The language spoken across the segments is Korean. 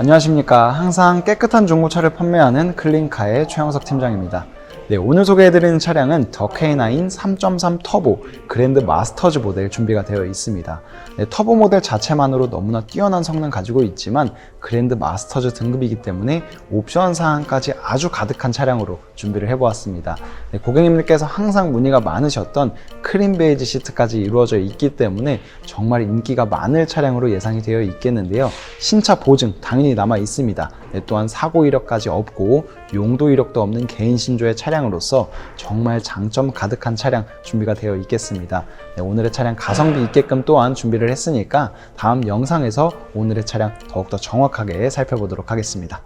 안녕하십니까. 항상 깨끗한 중고차를 판매하는 클린카의 최영석 팀장입니다. 네, 오늘 소개해드리는 차량은 더 K9 3.3 터보 그랜드 마스터즈 모델 준비가 되어 있습니다. 네, 터보 모델 자체만으로 너무나 뛰어난 성능 가지고 있지만 그랜드 마스터즈 등급이기 때문에 옵션 사항까지 아주 가득한 차량으로 준비를 해보았습니다. 네, 고객님들께서 항상 문의가 많으셨던 크림 베이지 시트까지 이루어져 있기 때문에 정말 인기가 많을 차량으로 예상이 되어 있겠는데요. 신차 보증 당연히 남아 있습니다. 네, 또한 사고 이력까지 없고 용도 이력도 없는 개인 신조의 차량 으로서 정말 장점 가득한 차량 준비가 되어 있겠습니다. 네, 오늘의 차량 가성비 있게끔 또한 준비를 했으니까 다음 영상에서 오늘의 차량 더욱더 정확하게 살펴보도록 하겠습니다.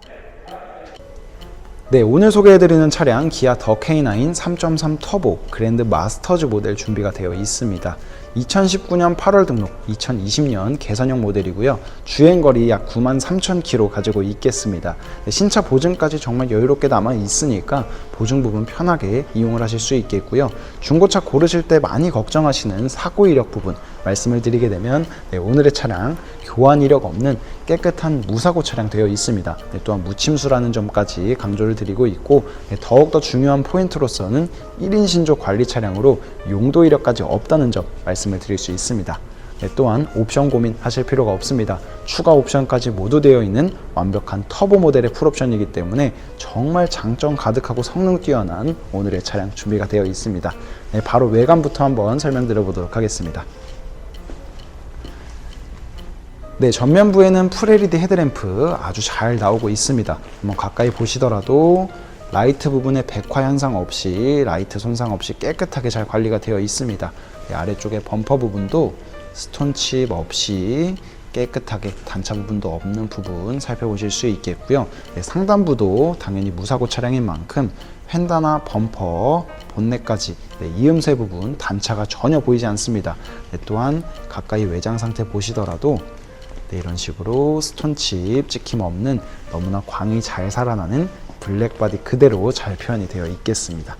네, 오늘 소개해드리는 차량 기아 더 K9 3.3 터보 그랜드 마스터즈 모델 준비가 되어 있습니다. 2019년 8월 등록, 2020년 개선형 모델이고요. 주행거리 약 9만 3천 킬로 가지고 있겠습니다. 네, 신차 보증까지 정말 여유롭게 남아 있으니까 보증 부분 편하게 이용을 하실 수 있겠고요. 중고차 고르실 때 많이 걱정하시는 사고 이력 부분 말씀을 드리게 되면 네, 오늘의 차량 교환 이력 없는 깨끗한 무사고 차량 되어 있습니다. 네, 또한 무침수라는 점까지 강조를 드리고 있고 네, 더욱더 중요한 포인트로서는 1인 신조 관리 차량으로 용도 이력까지 없다는 점 말씀을 드릴 수 있습니다. 네, 또한 옵션 고민하실 필요가 없습니다. 추가 옵션까지 모두 되어 있는 완벽한 터보 모델의 풀옵션이기 때문에 정말 장점 가득하고 성능 뛰어난 오늘의 차량 준비가 되어 있습니다. 네, 바로 외관부터 한번 설명드려 보도록 하겠습니다. 네, 전면부에는 풀LED 헤드램프 아주 잘 나오고 있습니다. 한번 가까이 보시더라도 라이트 부분에 백화 현상 없이 라이트 손상 없이 깨끗하게 잘 관리가 되어 있습니다. 네, 아래쪽에 범퍼 부분도 스톤칩 없이 깨끗하게 단차 부분도 없는 부분 살펴보실 수 있겠고요. 네, 상단부도 당연히 무사고 차량인 만큼 휀다나 범퍼, 본넷까지 네, 이음새 부분 단차가 전혀 보이지 않습니다. 네, 또한 가까이 외장 상태 보시더라도 네, 이런 식으로 스톤칩 찍힘 없는 너무나 광이 잘 살아나는 블랙 바디 그대로 잘 표현이 되어 있겠습니다.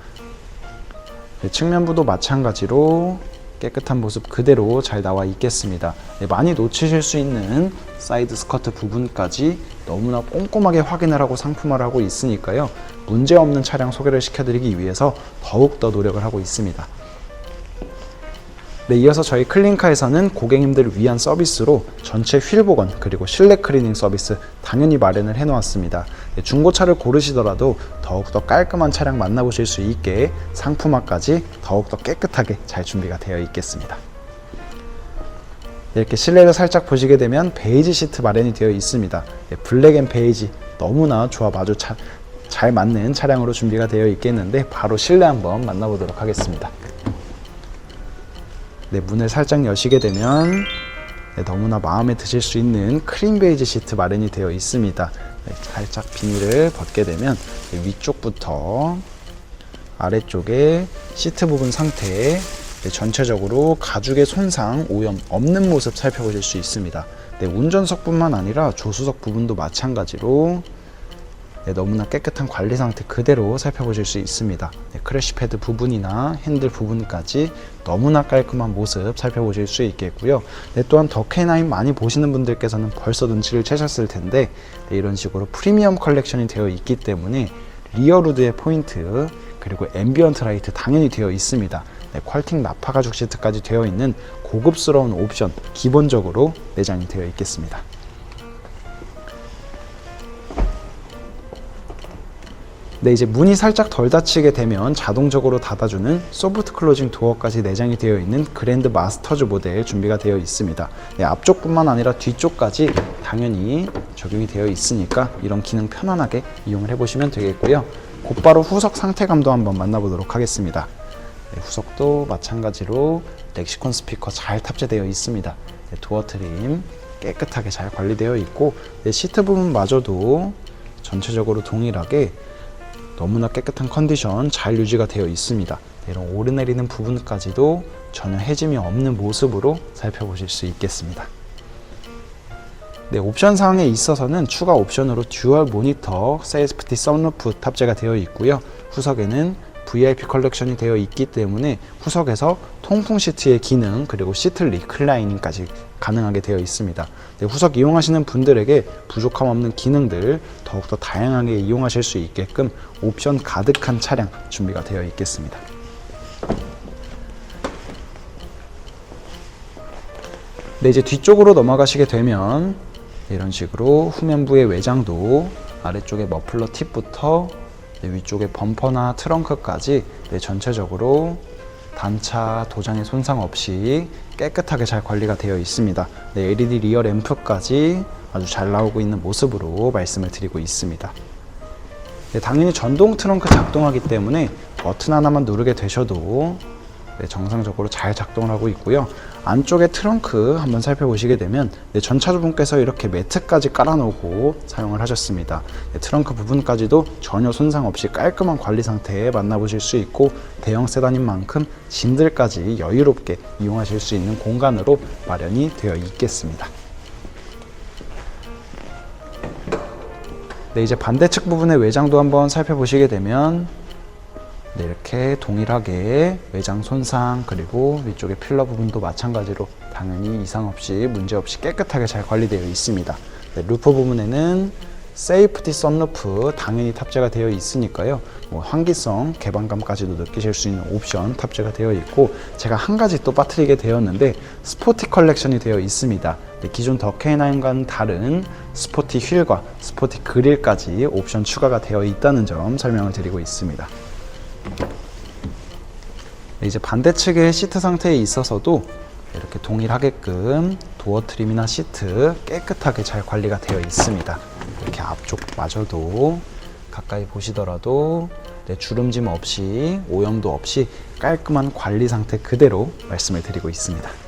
네, 측면부도 마찬가지로 깨끗한 모습 그대로 잘 나와 있겠습니다. 네, 많이 놓치실 수 있는 사이드 스커트 부분까지 너무나 꼼꼼하게 확인을 하고 상품화를 하고 있으니까요. 문제 없는 차량 소개를 시켜드리기 위해서 더욱더 노력을 하고 있습니다. 네, 이어서 저희 클린카에서는 고객님들을 위한 서비스로 전체 휠 복원 그리고 실내 클리닝 서비스 당연히 마련을 해놓았습니다. 네, 중고차를 고르시더라도 더욱더 깔끔한 차량 만나보실 수 있게 상품화까지 더욱더 깨끗하게 잘 준비가 되어 있겠습니다. 네, 이렇게 실내를 살짝 보시게 되면 베이지 시트 마련이 되어 있습니다. 네, 블랙 앤 베이지 너무나 조합 아주 차, 잘 맞는 차량으로 준비가 되어 있겠는데 바로 실내 한번 만나보도록 하겠습니다. 네, 문을 살짝 여시게 되면 네, 너무나 마음에 드실 수 있는 크림 베이지 시트 마련이 되어 있습니다. 네, 살짝 비닐을 벗게 되면 네, 위쪽부터 아래쪽에 시트 부분 상태 네, 전체적으로 가죽의 손상, 오염 없는 모습 살펴보실 수 있습니다. 네, 운전석뿐만 아니라 조수석 부분도 마찬가지로 네, 너무나 깨끗한 관리 상태 그대로 살펴보실 수 있습니다. 네, 크래시 패드 부분이나 핸들 부분까지 너무나 깔끔한 모습 살펴보실 수 있겠고요. 네, 또한 더 K9 많이 보시는 분들께서는 벌써 눈치를 채셨을 텐데 네, 이런 식으로 프리미엄 컬렉션이 되어 있기 때문에 리어루드의 포인트 그리고 앰비언트 라이트 당연히 되어 있습니다. 네, 퀄팅 나파 가죽 시트까지 되어 있는 고급스러운 옵션 기본적으로 내장이 되어 있겠습니다. 네, 이제 문이 살짝 덜 닫히게 되면 자동적으로 닫아주는 소프트 클로징 도어까지 내장이 되어 있는 그랜드 마스터즈 모델 준비가 되어 있습니다. 네, 앞쪽뿐만 아니라 뒤쪽까지 당연히 적용이 되어 있으니까 이런 기능 편안하게 이용을 해보시면 되겠고요. 곧바로 후석 상태감도 한번 만나보도록 하겠습니다. 네, 후석도 마찬가지로 렉시콘 스피커 잘 탑재되어 있습니다. 네, 도어 트림 깨끗하게 잘 관리되어 있고 네, 시트 부분마저도 전체적으로 동일하게 너무나 깨끗한 컨디션 잘 유지가 되어 있습니다. 네, 이런 오르내리는 부분까지도 전혀 해짐이 없는 모습으로 살펴보실 수 있겠습니다. 네, 옵션 사항에 있어서는 추가 옵션으로 듀얼 모니터, 세이프티 썬루프 탑재가 되어 있고요. 후석에는 VIP 컬렉션이 되어 있기 때문에 후석에서 통풍 시트의 기능 그리고 시트 리클라이닝까지 가능하게 되어 있습니다. 네, 후석 이용하시는 분들에게 부족함 없는 기능들 더욱더 다양하게 이용하실 수 있게끔 옵션 가득한 차량 준비가 되어 있겠습니다. 네, 이제 뒤쪽으로 넘어가시게 되면 이런 식으로 후면부의 외장도 아래쪽에 머플러 팁부터 네, 위쪽에 범퍼나 트렁크까지 네, 전체적으로 단차 도장의 손상 없이 깨끗하게 잘 관리가 되어 있습니다. 네, LED 리어 램프까지 아주 잘 나오고 있는 모습으로 말씀을 드리고 있습니다. 네, 당연히 전동 트렁크 작동하기 때문에 버튼 하나만 누르게 되셔도 네, 정상적으로 잘 작동을 하고 있고요. 안쪽에 트렁크 한번 살펴보시게 되면 네, 전차주분께서 이렇게 매트까지 깔아놓고 사용을 하셨습니다. 네, 트렁크 부분까지도 전혀 손상 없이 깔끔한 관리 상태에 만나보실 수 있고 대형 세단인 만큼 짐들까지 여유롭게 이용하실 수 있는 공간으로 마련이 되어 있겠습니다. 네, 이제 반대측 부분의 외장도 한번 살펴보시게 되면 네, 이렇게 동일하게 외장 손상 그리고 위쪽에 필러 부분도 마찬가지로 당연히 이상 없이 문제 없이 깨끗하게 잘 관리되어 있습니다. 네, 루프 부분에는 세이프티 썬루프 당연히 탑재가 되어 있으니까요. 뭐 환기성 개방감까지도 느끼실 수 있는 옵션 탑재가 되어 있고 제가 한 가지 또 빠뜨리게 되었는데 스포티 컬렉션이 되어 있습니다. 네, 기존 더 K9과는 다른 스포티 휠과 스포티 그릴까지 옵션 추가가 되어 있다는 점 설명을 드리고 있습니다. 네, 이제 반대측의 시트 상태에 있어서도 이렇게 동일하게끔 도어 트림이나 시트 깨끗하게 잘 관리가 되어 있습니다. 이렇게 앞쪽마저도 가까이 보시더라도 네, 주름짐 없이 오염도 없이 깔끔한 관리 상태 그대로 말씀을 드리고 있습니다.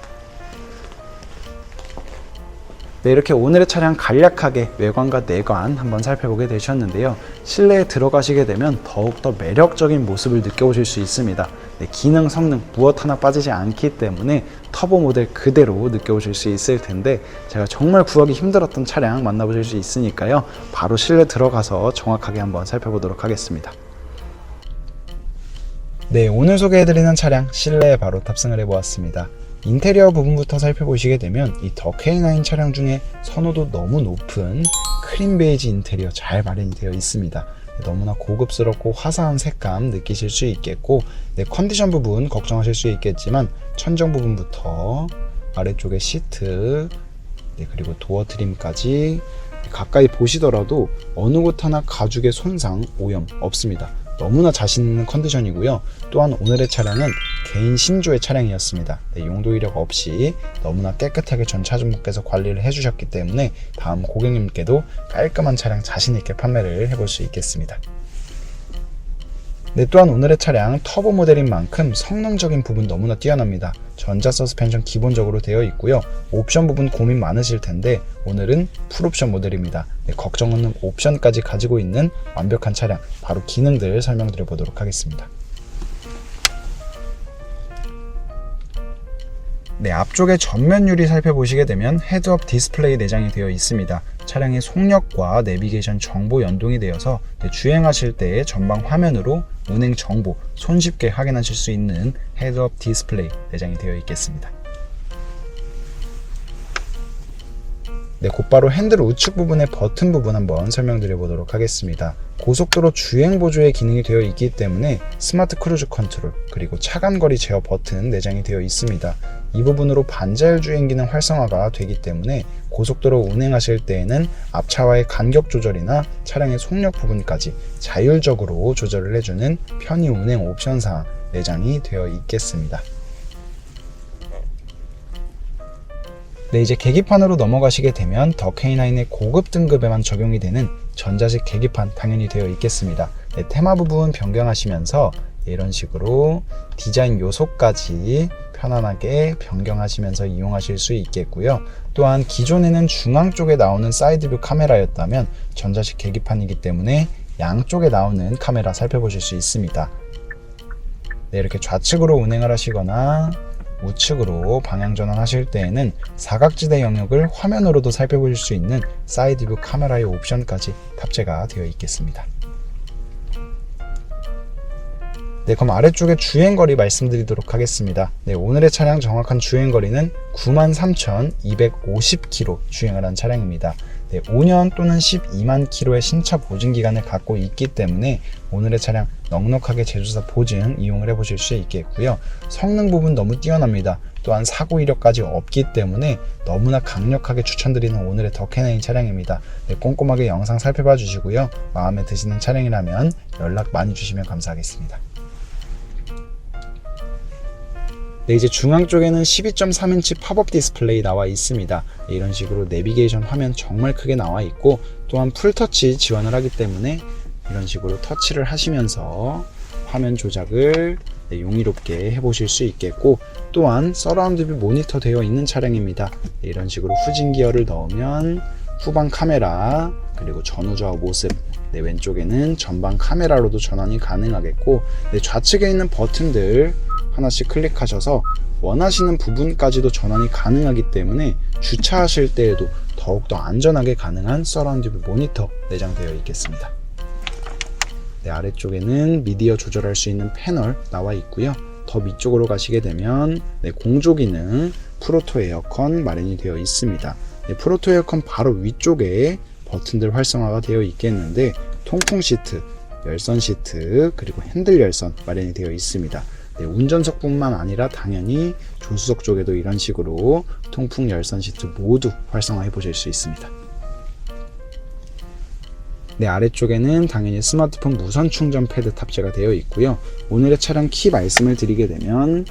네, 이렇게 오늘의 차량 간략하게 외관과 내관 한번 살펴보게 되셨는데요. 실내에 들어가시게 되면 더욱더 매력적인 모습을 느껴보실 수 있습니다. 네, 기능, 성능 무엇 하나 빠지지 않기 때문에 터보 모델 그대로 느껴보실 수 있을 텐데 제가 정말 구하기 힘들었던 차량 만나보실 수 있으니까요. 바로 실내 들어가서 정확하게 한번 살펴보도록 하겠습니다. 네, 오늘 소개해드리는 차량 실내에 바로 탑승을 해보았습니다. 인테리어 부분부터 살펴보시게 되면 이 더 K9 차량 중에 선호도 너무 높은 크림 베이지 인테리어 잘 마련이 되어 있습니다. 너무나 고급스럽고 화사한 색감 느끼실 수 있겠고 네, 컨디션 부분 걱정하실 수 있겠지만 천정 부분부터 아래쪽에 시트 네, 그리고 도어 트림까지 가까이 보시더라도 어느 곳 하나 가죽의 손상, 오염 없습니다. 너무나 자신 있는 컨디션이고요. 또한 오늘의 차량은 개인 신조의 차량이었습니다. 네, 용도 이력 없이 너무나 깨끗하게 전 차주분께서 관리를 해주셨기 때문에 다음 고객님께도 깔끔한 차량 자신 있게 판매를 해볼 수 있겠습니다. 네, 또한 오늘의 차량 터보 모델인 만큼 성능적인 부분 너무나 뛰어납니다. 전자 서스펜션 기본적으로 되어 있고요. 옵션 부분 고민 많으실 텐데 오늘은 풀옵션 모델입니다. 네, 걱정 없는 옵션까지 가지고 있는 완벽한 차량 바로 기능들 설명드려 보도록 하겠습니다. 네, 앞쪽에 전면 유리 살펴보시게 되면 헤드업 디스플레이 내장이 되어 있습니다. 차량의 속력과 내비게이션 정보 연동이 되어서 네, 주행하실 때 전방 화면으로 운행 정보 손쉽게 확인하실 수 있는 헤드업 디스플레이 내장이 되어 있겠습니다. 네, 곧바로 핸들 우측 부분의 버튼 부분 한번 설명드려 보도록 하겠습니다. 고속도로 주행 보조의 기능이 되어 있기 때문에 스마트 크루즈 컨트롤 그리고 차간거리 제어 버튼 내장이 되어 있습니다. 이 부분으로 반자율 주행 기능 활성화가 되기 때문에 고속도로 운행하실 때에는 앞차와의 간격 조절이나 차량의 속력 부분까지 자율적으로 조절을 해주는 편의 운행 옵션 사항 내장이 되어 있겠습니다. 네, 이제 계기판으로 넘어가시게 되면 더 K9의 고급 등급에만 적용이 되는 전자식 계기판 당연히 되어 있겠습니다. 네, 테마 부분 변경하시면서 이런 식으로 디자인 요소까지 편안하게 변경하시면서 이용하실 수 있겠고요. 또한 기존에는 중앙 쪽에 나오는 사이드뷰 카메라였다면 전자식 계기판이기 때문에 양쪽에 나오는 카메라 살펴보실 수 있습니다. 네, 이렇게 좌측으로 운행을 하시거나 우측으로 방향 전환하실 때에는 사각지대 영역을 화면으로도 살펴보실 수 있는 사이드뷰 카메라의 옵션까지 탑재가 되어 있겠습니다. 네, 그럼 아래쪽에 주행거리 말씀드리도록 하겠습니다. 네, 오늘의 차량 정확한 주행거리는 93,250km 주행을 한 차량입니다. 네, 5년 또는 12만 km의 신차 보증 기간을 갖고 있기 때문에 오늘의 차량 넉넉하게 제조사 보증 이용을 해보실 수 있겠고요. 성능 부분 너무 뛰어납니다. 또한 사고 이력까지 없기 때문에 너무나 강력하게 추천드리는 오늘의 더캐나인 차량입니다. 네, 꼼꼼하게 영상 살펴봐 주시고요. 마음에 드시는 차량이라면 연락 많이 주시면 감사하겠습니다. 네, 이제 중앙 쪽에는 12.3인치 팝업 디스플레이 나와 있습니다. 네, 이런 식으로 내비게이션 화면 정말 크게 나와 있고 또한 풀터치 지원을 하기 때문에 이런 식으로 터치를 하시면서 화면 조작을 네, 용이롭게 해보실 수 있겠고 또한 서라운드 뷰 모니터 되어 있는 차량입니다. 네, 이런 식으로 후진 기어를 넣으면 후방 카메라 그리고 전후 좌우 모습 네, 왼쪽에는 전방 카메라로도 전환이 가능하겠고 네, 좌측에 있는 버튼들 하나씩 클릭하셔서 원하시는 부분까지도 전환이 가능하기 때문에 주차하실 때에도 더욱더 안전하게 가능한 서라운드 뷰 모니터 내장되어 있겠습니다. 네, 아래쪽에는 미디어 조절할 수 있는 패널 나와 있고요. 더 위쪽으로 가시게 되면 네, 공조 기능 프로토 에어컨 마련이 되어 있습니다. 네, 프로토 에어컨 바로 위쪽에 버튼들 활성화가 되어 있겠는데 통풍 시트, 열선 시트, 그리고 핸들 열선 마련이 되어 있습니다. 네, 운전석뿐만 아니라 당연히 조수석 쪽에도 이런 식으로 통풍 열선 시트 모두 활성화해 보실 수 있습니다. 네, 아래쪽에는 당연히 스마트폰 무선 충전 패드 탑재가 되어 있고요. 오늘의 차량 키 말씀을 드리게 되면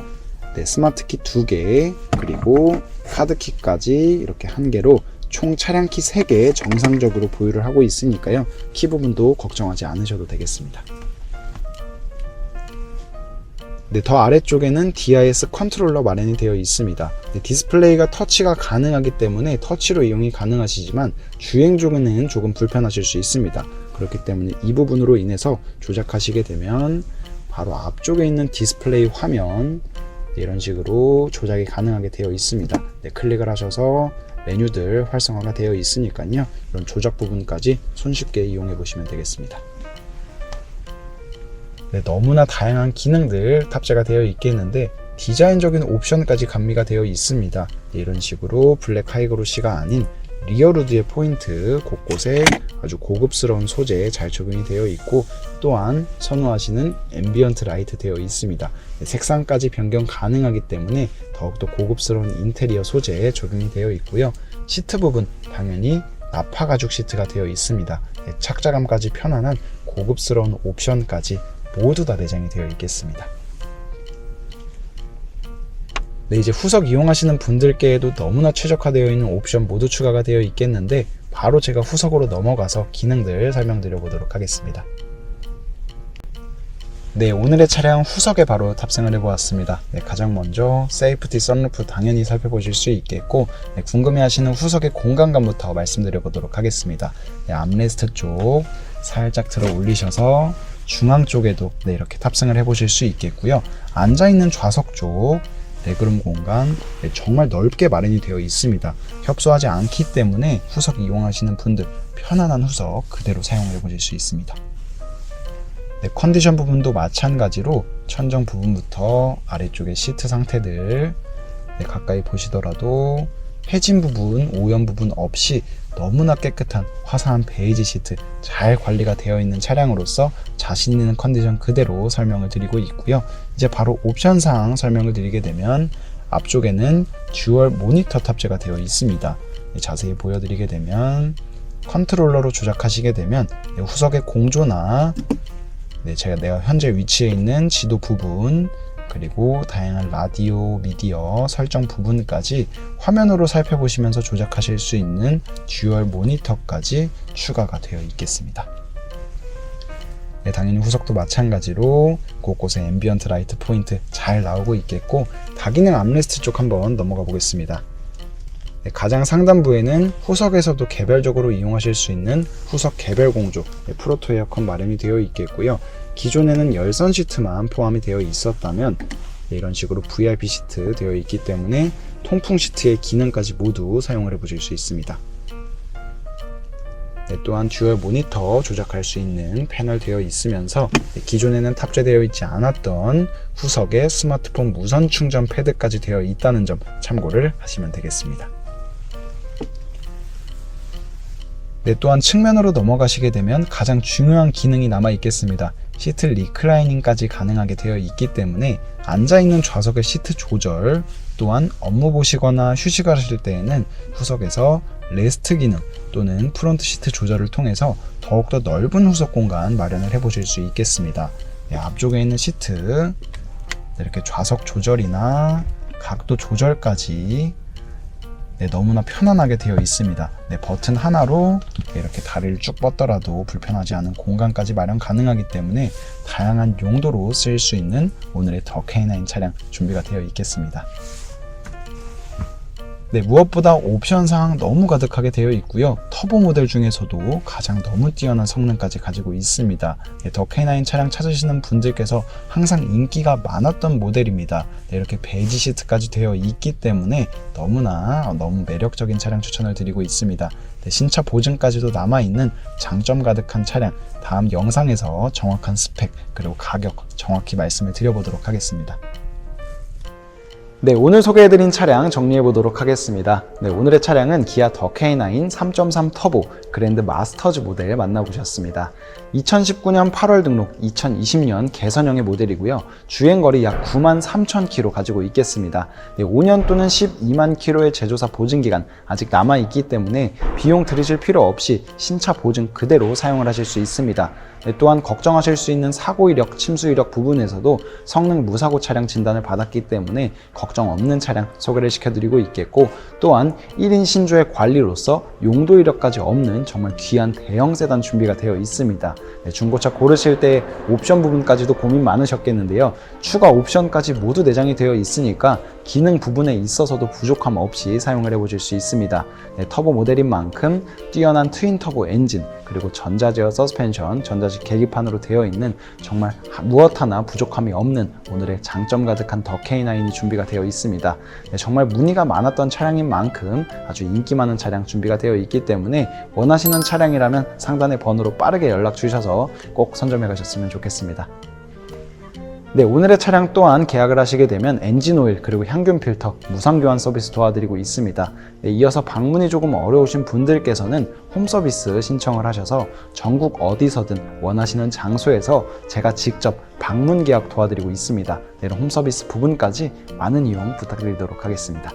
네, 스마트 키 2개, 그리고 카드 키까지 이렇게 한 개로 총 차량 키 3개 정상적으로 보유를 하고 있으니까요. 키 부분도 걱정하지 않으셔도 되겠습니다. 네, 더 아래쪽에는 DIS 컨트롤러 마련이 되어 있습니다. 네, 디스플레이가 터치가 가능하기 때문에 터치로 이용이 가능하시지만 주행 중에는 조금 불편하실 수 있습니다. 그렇기 때문에 이 부분으로 인해서 조작하시게 되면 바로 앞쪽에 있는 디스플레이 화면 네, 이런 식으로 조작이 가능하게 되어 있습니다. 네, 클릭을 하셔서 메뉴들 활성화가 되어 있으니까요. 이런 조작 부분까지 손쉽게 이용해 보시면 되겠습니다. 네, 너무나 다양한 기능들 탑재가 되어 있겠는데 디자인적인 옵션까지 감미가 되어 있습니다. 네, 이런 식으로 블랙 하이그로시가 아닌 리어루드의 포인트 곳곳에 아주 고급스러운 소재 잘 적용이 되어 있고 또한 선호하시는 앰비언트 라이트 되어 있습니다. 네, 색상까지 변경 가능하기 때문에 더욱더 고급스러운 인테리어 소재에 적용이 되어 있고요. 시트 부분 당연히 나파 가죽 시트가 되어 있습니다. 네, 착자감까지 편안한 고급스러운 옵션까지 모두 다 내장이 되어 있겠습니다. 네, 이제 후석 이용하시는 분들께도 너무나 최적화되어 있는 옵션 모두 추가가 되어 있겠는데 바로 제가 후석으로 넘어가서 기능들 설명드려 보도록 하겠습니다. 네, 오늘의 차량 후석에 바로 탑승을 해보았습니다. 네, 가장 먼저 세이프티 썬루프 당연히 살펴보실 수 있겠고 네, 궁금해하시는 후석의 공간감부터 말씀드려 보도록 하겠습니다. 네, 암레스트 쪽 살짝 들어 올리셔서 중앙 쪽에도 네, 이렇게 탑승을 해보실 수 있겠고요. 앉아있는 좌석 쪽 레그룸 공간 네, 정말 넓게 마련이 되어 있습니다. 협소하지 않기 때문에 후석 이용하시는 분들 편안한 후석 그대로 사용해 보실 수 있습니다. 네, 컨디션 부분도 마찬가지로 천정 부분부터 아래쪽에 시트 상태들 네, 가까이 보시더라도 해진 부분, 오염 부분 없이 너무나 깨끗한 화사한 베이지 시트 잘 관리가 되어 있는 차량으로서 자신 있는 컨디션 그대로 설명을 드리고 있고요. 이제 바로 옵션 사항 설명을 드리게 되면 앞쪽에는 듀얼 모니터 탑재가 되어 있습니다. 자세히 보여드리게 되면 컨트롤러로 조작하시게 되면 후석의 공조나 네, 제가 내가 현재 위치해 있는 지도 부분 그리고 다양한 라디오, 미디어 설정 부분까지 화면으로 살펴보시면서 조작하실 수 있는 듀얼 모니터까지 추가가 되어 있겠습니다. 네, 당연히 후석도 마찬가지로 곳곳에 앰비언트 라이트 포인트 잘 나오고 있겠고 다기능 암레스트 쪽 한번 넘어가 보겠습니다. 네, 가장 상단부에는 후석에서도 개별적으로 이용하실 수 있는 후석 개별 공조 네, 프로토 에어컨 마련이 되어 있겠고요. 기존에는 열선 시트만 포함이 되어 있었다면 네, 이런 식으로 VIP 시트 되어 있기 때문에 통풍 시트의 기능까지 모두 사용을 해보실 수 있습니다. 네, 또한 듀얼 모니터 조작할 수 있는 패널 되어 있으면서 네, 기존에는 탑재되어 있지 않았던 후석에 스마트폰 무선 충전 패드까지 되어 있다는 점 참고를 하시면 되겠습니다. 네, 또한 측면으로 넘어가시게 되면 가장 중요한 기능이 남아 있겠습니다. 시트 리클라이닝까지 가능하게 되어 있기 때문에 앉아있는 좌석의 시트 조절, 또한 업무 보시거나 휴식하실 때에는 후석에서 레스트 기능 또는 프론트 시트 조절을 통해서 더욱더 넓은 후석 공간 마련을 해 보실 수 있겠습니다. 네, 앞쪽에 있는 시트 네, 이렇게 좌석 조절이나 각도 조절까지 네, 너무나 편안하게 되어 있습니다. 네, 버튼 하나로 이렇게 다리를 쭉 뻗더라도 불편하지 않은 공간까지 마련 가능하기 때문에 다양한 용도로 쓰일 수 있는 오늘의 더 K9 차량 준비가 되어 있겠습니다. 네, 무엇보다 옵션 사항 너무 가득하게 되어 있고요. 터보 모델 중에서도 가장 너무 뛰어난 성능까지 가지고 있습니다. 네, 더 K9 차량 찾으시는 분들께서 항상 인기가 많았던 모델입니다. 네, 이렇게 베이지 시트까지 되어 있기 때문에 너무나 너무 매력적인 차량 추천을 드리고 있습니다. 네, 신차 보증까지도 남아있는 장점 가득한 차량 다음 영상에서 정확한 스펙 그리고 가격 정확히 말씀을 드려보도록 하겠습니다. 네, 오늘 소개해드린 차량 정리해보도록 하겠습니다. 네, 오늘의 차량은 기아 더 K9 3.3 터보 그랜드 마스터즈 모델 만나보셨습니다. 2019년 8월 등록, 2020년 개선형의 모델이고요. 주행거리 약 9만 3천 킬로 가지고 있겠습니다. 네, 5년 또는 12만 킬로의 제조사 보증기간 아직 남아있기 때문에 비용 들이실 필요 없이 신차 보증 그대로 사용을 하실 수 있습니다. 네, 또한 걱정하실 수 있는 사고 이력, 침수 이력 부분에서도 성능 무사고 차량 진단을 받았기 때문에 걱정 없는 차량 소개를 시켜드리고 있겠고 또한 1인 신조의 관리로서 용도 이력까지 없는 정말 귀한 대형 세단 준비가 되어 있습니다. 네, 중고차 고르실 때 옵션 부분까지도 고민 많으셨겠는데요. 추가 옵션까지 모두 내장이 되어 있으니까 기능 부분에 있어서도 부족함 없이 사용을 해보실 수 있습니다. 네, 터보 모델인 만큼 뛰어난 트윈 터보 엔진 그리고 전자제어 서스펜션, 전자식 계기판으로 되어 있는 정말 무엇 하나 부족함이 없는 오늘의 장점 가득한 더 K9이 준비가 되어 있습니다. 네, 정말 문의가 많았던 차량인 만큼 아주 인기 많은 차량 준비가 되어 있기 때문에 원하시는 차량이라면 상단의 번호로 빠르게 연락 주셔서 꼭 선점해 가셨으면 좋겠습니다. 네, 오늘의 차량 또한 계약을 하시게 되면 엔진 오일 그리고 향균 필터 무상 교환 서비스 도와드리고 있습니다. 네, 이어서 방문이 조금 어려우신 분들께서는 홈 서비스 신청을 하셔서 전국 어디서든 원하시는 장소에서 제가 직접 방문 계약 도와드리고 있습니다. 네, 홈 서비스 부분까지 많은 이용 부탁드리도록 하겠습니다.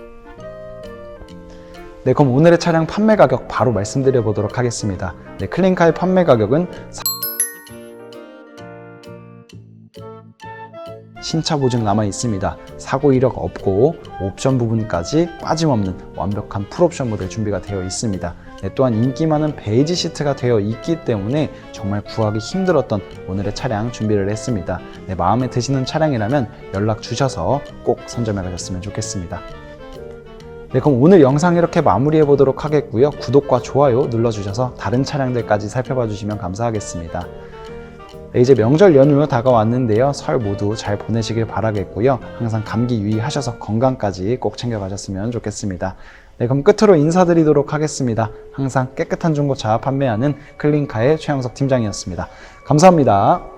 네, 그럼 오늘의 차량 판매 가격 바로 말씀드려 보도록 하겠습니다. 네, 클린카의 판매 가격은 신차 보증 남아 있습니다. 사고 이력 없고 옵션 부분까지 빠짐없는 완벽한 풀옵션 모델 준비가 되어 있습니다. 네, 또한 인기 많은 베이지 시트가 되어 있기 때문에 정말 구하기 힘들었던 오늘의 차량 준비를 했습니다. 네, 마음에 드시는 차량이라면 연락 주셔서 꼭 선점해 가셨으면 좋겠습니다. 네, 그럼 오늘 영상 이렇게 마무리해 보도록 하겠고요. 구독과 좋아요 눌러주셔서 다른 차량들까지 살펴봐 주시면 감사하겠습니다. 네, 이제 명절 연휴 다가왔는데요. 설 모두 잘 보내시길 바라겠고요. 항상 감기 유의하셔서 건강까지 꼭 챙겨가셨으면 좋겠습니다. 네, 그럼 끝으로 인사드리도록 하겠습니다. 항상 깨끗한 중고차 판매하는 클린카의 최영석 팀장이었습니다. 감사합니다.